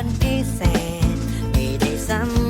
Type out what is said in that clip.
คนพิเศษไม่ได้สำ